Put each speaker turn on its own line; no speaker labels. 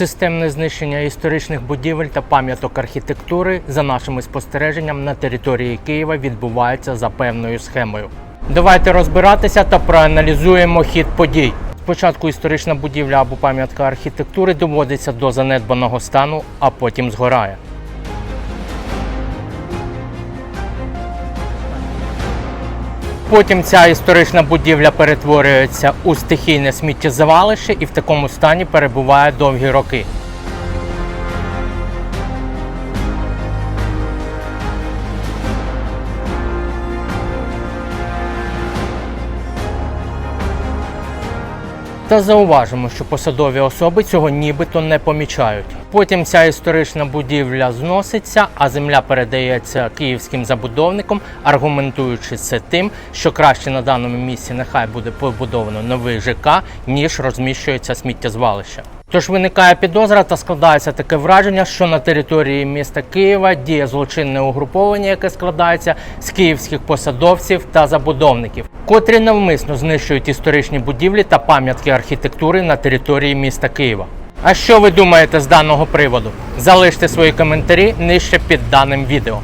Системне знищення історичних будівель та пам'яток архітектури за нашими спостереженням на території Києва відбувається за певною схемою. Давайте розбиратися та проаналізуємо хід подій. Спочатку історична будівля або пам'ятка архітектури доводиться до занедбаного стану, а потім згорає. Потім ця історична будівля перетворюється у стихійне сміттєзавалище і в такому стані перебуває довгі роки. Та зауважимо, що посадові особи цього нібито не помічають. Потім ця історична будівля зноситься, а земля передається київським забудовникам, аргументуючи це тим, що краще на даному місці нехай буде побудовано новий ЖК, ніж розміщується сміттєзвалище. Тож виникає підозра та складається таке враження, що на території міста Києва діє злочинне угруповання, яке складається з київських посадовців та забудовників, котрі навмисно знищують історичні будівлі та пам'ятки архітектури на території міста Києва. А що ви думаєте з даного приводу? Залиште свої коментарі нижче під даним відео.